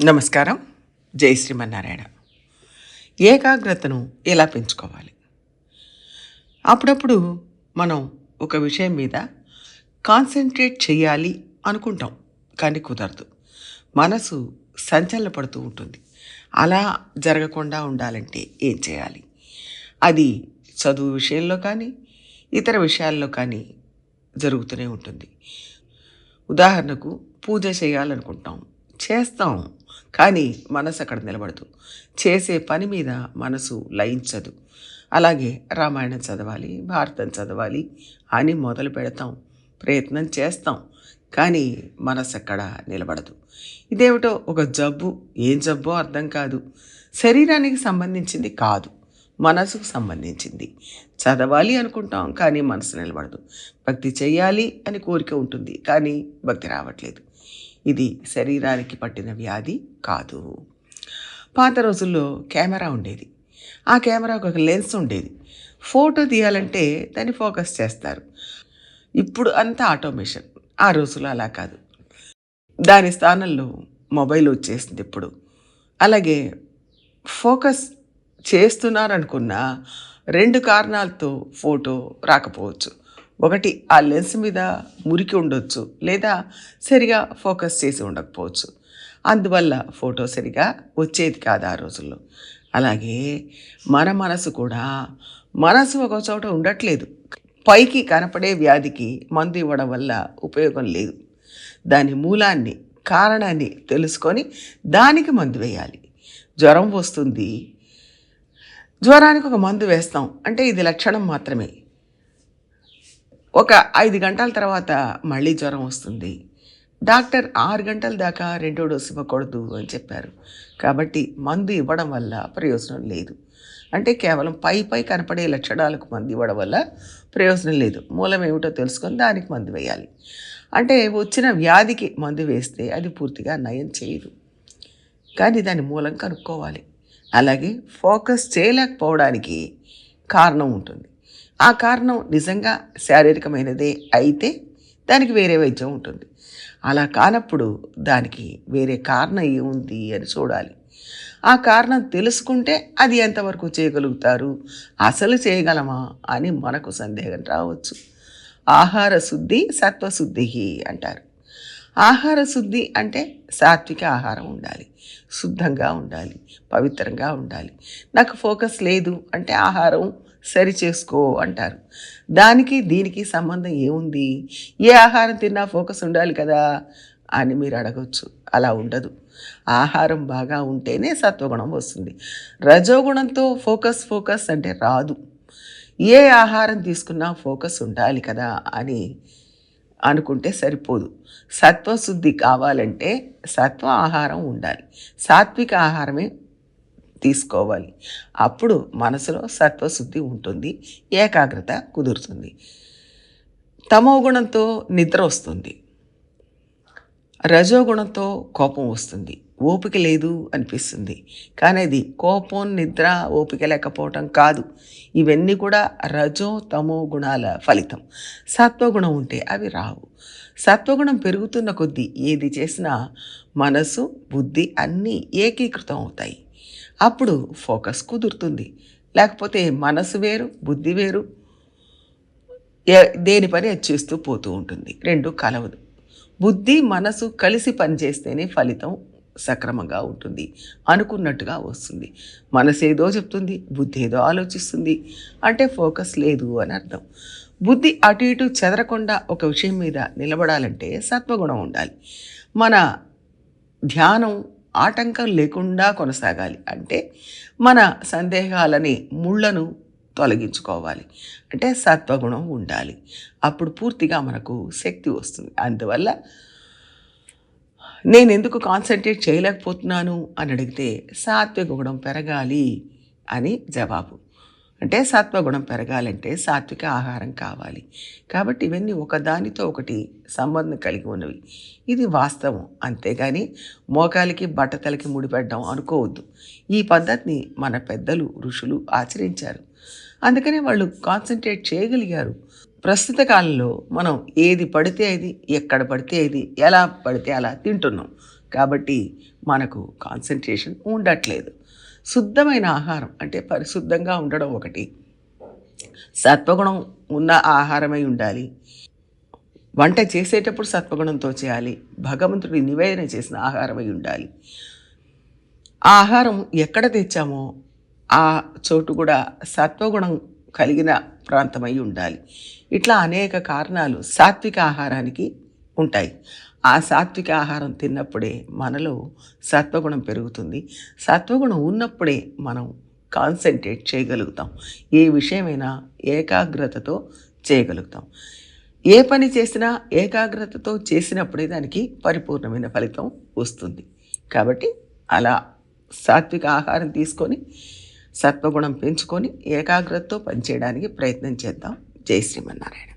నమస్కారం. జై శ్రీమన్నారాయణ. ఏకాగ్రతను ఎలా పెంచుకోవాలి? అప్పుడప్పుడు మనం ఒక విషయం మీద కాన్సన్ట్రేట్ చేయాలి అనుకుంటాం కానీ కుదరదు. మనసు సంచలనపడుతూ ఉంటుంది. అలా జరగకుండా ఉండాలంటే ఏం చేయాలి? అది చదువు విషయంలో కానీ ఇతర విషయాల్లో కానీ జరుగుతూనే ఉంటుంది. ఉదాహరణకు పూజ చేయాలనుకుంటాం. చేస్తాం. కానీ మనసు అక్కడ నిలబడదు. చేసే పని మీద మనసు లయించదు. అలాగే రామాయణం చదవాలి భారతం చదవాలి అని మొదలు పెడతాం ప్రయత్నం చేస్తాం కానీ మనసు అక్కడ నిలబడదు. ఇదేమిటో ఒక జబ్బు? ఏం జబ్బో అర్థం కాదు. శరీరానికి సంబంధించింది కాదు. మనసుకు సంబంధించింది. చదవాలి అనుకుంటాం కానీ మనసు నిలబడదు. భక్తి చేయాలి అని కోరిక ఉంటుంది కానీ భక్తి రావట్లేదు. ఇది శరీరానికి పట్టిన వ్యాధి కాదు. పాత రోజుల్లో కెమెరా ఉండేది. ఆ కెమెరాకు ఒక లెన్స్ ఉండేది. ఫోటో తీయాలంటే దాన్ని ఫోకస్ చేస్తారు. ఇప్పుడు అంతా ఆటోమేషన్. ఆ రోజుల్లో అలా కాదు. దాని స్థానంలో మొబైల్ వచ్చేసింది ఇప్పుడు. అలాగే ఫోకస్ చేస్తున్నారనుకున్న రెండు కారణాలతో ఫోటో రాకపోవచ్చు. ఒకటి ఆ లెన్స్ మీద మురికి ఉండొచ్చు లేదా సరిగా ఫోకస్ చేసి ఉండకపోవచ్చు. అందువల్ల ఫోటో సరిగా వచ్చేది కాదు ఆ రోజుల్లో. అలాగే మన మనసు కూడా మనసు ఒక చోట ఉండట్లేదు. పైకి కనపడే వ్యాధికి మందు ఇవ్వడం వల్ల ఉపయోగం లేదు. దాని మూలాన్ని కారణాన్ని తెలుసుకొని దానికి మందు వేయాలి. జ్వరం వస్తుంది. జ్వరానికి ఒక మందు వేస్తాం. అంటే ఇది లక్షణం మాత్రమే. ఒక ఐదు గంటల తర్వాత మళ్ళీ జ్వరం వస్తుంది. డాక్టర్ ఆరు గంటల దాకా రెండో డోసు ఇవ్వకూడదు అని చెప్పారు. కాబట్టి మందు ఇవ్వడం వల్ల ప్రయోజనం లేదు. అంటే కేవలం పై పై కనపడే లక్షణాలకు మందు ఇవ్వడం వల్ల ప్రయోజనం లేదు. మూలం ఏమిటో తెలుసుకొని దానికి మందు వేయాలి. అంటే వచ్చిన వ్యాధికి మందు వేస్తే అది పూర్తిగా నయం చేయదు. కానీ దాని మూలం కనుక్కోవాలి. అలాగే ఫోకస్ చేయలేకపోవడానికి కారణం ఉంటుంది. ఆ కారణం నిజంగా శారీరకమైనదే అయితే దానికి వేరే వైద్యం ఉంటుంది. అలా కానప్పుడు దానికి వేరే కారణం ఏముంది అని చూడాలి. ఆ కారణం తెలుసుకుంటే అది ఎంతవరకు చేయగలుగుతారు? అసలు చేయగలమా అని మనకు సందేహం రావచ్చు. ఆహార శుద్ధి సత్వశుద్ధి అంటారు. ఆహార శుద్ధి అంటే సాత్విక ఆహారం ఉండాలి. శుద్ధంగా ఉండాలి. పవిత్రంగా ఉండాలి. నాకు ఫోకస్ లేదు అంటే ఆహారం సరి చేసుకో అంటారు. దానికి దీనికి సంబంధం ఏముంది? ఏ ఆహారం తిన్నా ఫోకస్ ఉండాలి కదా అని మీరు అడగవచ్చు అలా ఉండదు. ఆహారం బాగా ఉంటేనే సత్వగుణం వస్తుంది. రజోగుణంతో ఫోకస్ ఫోకస్ అంటే రాదు. ఏ ఆహారం తీసుకున్నా ఫోకస్ ఉండాలి కదా అని అనుకుంటే సరిపోదు. సత్వశుద్ధి కావాలంటే సత్వ ఆహారం ఉండాలి. సాత్విక ఆహారమే తీసుకోవాలి. అప్పుడు మనసులో సత్వశుద్ధి ఉంటుంది ఏకాగ్రత కుదురుతుంది. తమో గుణంతో నిద్ర వస్తుంది. రజోగుణంతో కోపం వస్తుంది. ఓపిక లేదు అనిపిస్తుంది. కానీ అది కోపం నిద్ర ఓపిక లేకపోవటం కాదు. ఇవన్నీ కూడా రజో తమో గుణాల ఫలితం. సత్వగుణం ఉంటే అవి రావు. సత్వగుణం పెరుగుతున్న కొద్దీ ఏది చేసినా మనసు బుద్ధి అన్నీ ఏకీకృతం అవుతాయి. అప్పుడు ఫోకస్ కుదురుతుంది. లేకపోతే మనసు వేరు బుద్ధి వేరు దేని పని అది చేస్తూ పోతూ ఉంటుంది. రెండు కలవదు. బుద్ధి మనసు కలిసి పనిచేస్తేనే ఫలితం సక్రమంగా ఉంటుంది. అనుకున్నట్టుగా వస్తుంది. మనసు ఏదో చెప్తుంది బుద్ధి ఏదో ఆలోచిస్తుంది. అంటే ఫోకస్ లేదు అని అర్థం. బుద్ధి అటు ఇటు చెదరకుండా ఒక విషయం మీద నిలబడాలంటే సత్వగుణం ఉండాలి. మన ధ్యానం ఆటంకం లేకుండా కొనసాగాలి. అంటే మన సందేహాలని ముళ్ళను తొలగించుకోవాలి. అంటే సత్వగుణం ఉండాలి. అప్పుడు పూర్తిగా మనకు శక్తి వస్తుంది. అందువల్ల నేను ఎందుకు కాన్సన్ట్రేట్ చేయలేకపోతున్నాను అని అడిగితే సాత్విక గుణం పెరగాలి అని జవాబు. అంటే సత్వగుణం పెరగాలంటే సాత్విక ఆహారం కావాలి. కాబట్టి ఇవన్నీ ఒకదానితో ఒకటి సంబంధం కలిగి ఉన్నవి. ఇది వాస్తవం. అంతేగాని మోకాలికి బట్టతలకి ముడిపెట్టడం అనుకోవద్దు. ఈ పద్ధతిని మన పెద్దలు ఋషులు ఆచరించారు. అందుకనే వాళ్ళు కాన్సన్ట్రేట్ చేయగలిగారు. ప్రస్తుత కాలంలో మనం ఏది పడితే అది ఎక్కడ పడితే అది ఎలా పడితే అలా తింటున్నాం. కాబట్టి మనకు కాన్సన్ట్రేషన్ ఉండట్లేదు. శుద్ధమైన ఆహారం అంటే పరిశుద్ధంగా ఉండడం ఒకటి. సత్వగుణం ఉన్న ఆహారమై ఉండాలి. వంట చేసేటప్పుడు సత్వగుణంతో చేయాలి. భగవంతుడి నివేదన చేసిన ఆహారమై ఉండాలి. ఆహారం ఎక్కడ తెచ్చామో ఆ చోటు కూడా సత్వగుణం కలిగిన ప్రాంతమై ఉండాలి. ఇట్లా అనేక కారణాలు సాత్విక ఆహారానికి ఉంటాయి. ఆ సాత్విక ఆహారం తిన్నప్పుడే మనలో సత్వగుణం పెరుగుతుంది. సత్వగుణం ఉన్నప్పుడే మనం కాన్సన్ట్రేట్ చేయగలుగుతాం. ఏ విషయమైనా ఏకాగ్రతతో చేయగలుగుతాం. ఏ పని చేసినా ఏకాగ్రతతో చేసినప్పుడే దానికి పరిపూర్ణమైన ఫలితం వస్తుంది. కాబట్టి అలా సాత్విక ఆహారం తీసుకొని సత్వగుణం పెంచుకొని ఏకాగ్రతతో పనిచేయడానికి ప్రయత్నం చేద్దాం. జై శ్రీమన్నారాయణ.